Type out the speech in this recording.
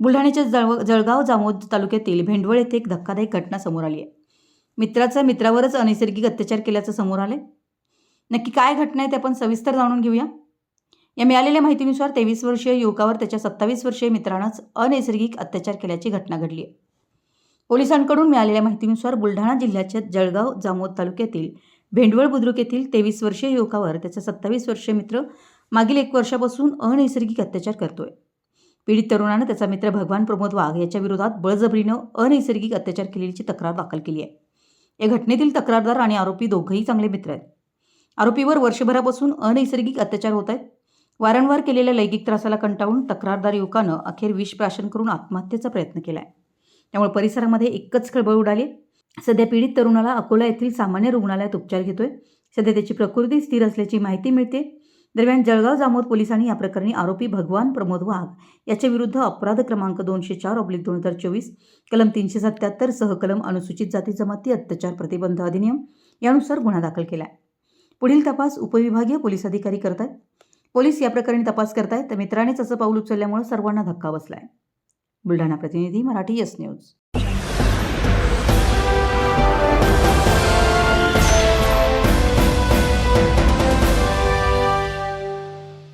बुलढाण्याच्या जळव जळगाव जामोद तालुक्यातील भेंडवळ येथे एक धक्कादायक घटना समोर आली आहे. मित्राचा मित्रावरच अनैसर्गिक अत्याचार केल्याचं समोर आले नक्की काय घटना आहे ते आपण सविस्तर जाणून घेऊया. या मिळालेल्या माहितीनुसार तेवीस वर्षीय युवकावर त्याच्या सत्तावीस वर्षीय मित्रानंच अनैसर्गिक अत्याचार केल्याची घटना घडली आहे. पोलिसांकडून मिळालेल्या माहितीनुसार बुलढाणा जिल्ह्याच्या जळगाव जामोद तालुक्यातील भेंडवळ बुद्रुक येथील तेवीस वर्षीय युवकावर त्याचा सत्तावीस वर्षीय मित्र मागील एक वर्षापासून अनैसर्गिक अत्याचार करतोय. पीडित तरुणानं त्याचा मित्र भगवान प्रमोद वाघ याच्या विरोधात बळजबरीनं अनैसर्गिक अत्याचार केल्याची तक्रार दाखल केली आहे. या घटनेतील तक्रारदार आणि आरोपी दोघंही चांगले मित्र आहेत. आरोपीवर वर्षभरापासून अनैसर्गिक अत्याचार होत आहेत. वारंवार केलेल्या लैंगिक त्रासाला कंटाळून तक्रारदार युवकानं अखेर विष प्राशन करून आत्महत्येचा प्रयत्न केला आहे त्यामुळे परिसरामध्ये एकच खळबळ उडाली सध्या पीडित तरुणाला अकोला येथील सामान्य रुग्णालयात उपचार घेतोय. सध्या त्याची प्रकृती स्थिर असल्याची माहिती मिळते. दरम्यान जळगाव जामोद पोलिसांनी या प्रकरणी आरोपी भगवान प्रमोद वाघ याच्या विरुद्ध अपराध क्रमांक दोनशे चार ऑब्लिक दोन हजार चोवीस कलम तीनशे सत्याहत्तर सहकलम अनुसूचित जाती जमाती अत्याचार प्रतिबंध अधिनियम यानुसार गुन्हा दाखल केला आहे पुढील तपास उपविभागीय पोलीस अधिकारी करत आहेत पोलीस या प्रकरणी तपास करतायत. तर मित्रानेच असं पाऊल उचलल्यामुळे सर्वांना धक्का बसलाय. बुलढाणा प्रतिनिधी मराठी यस न्यूज.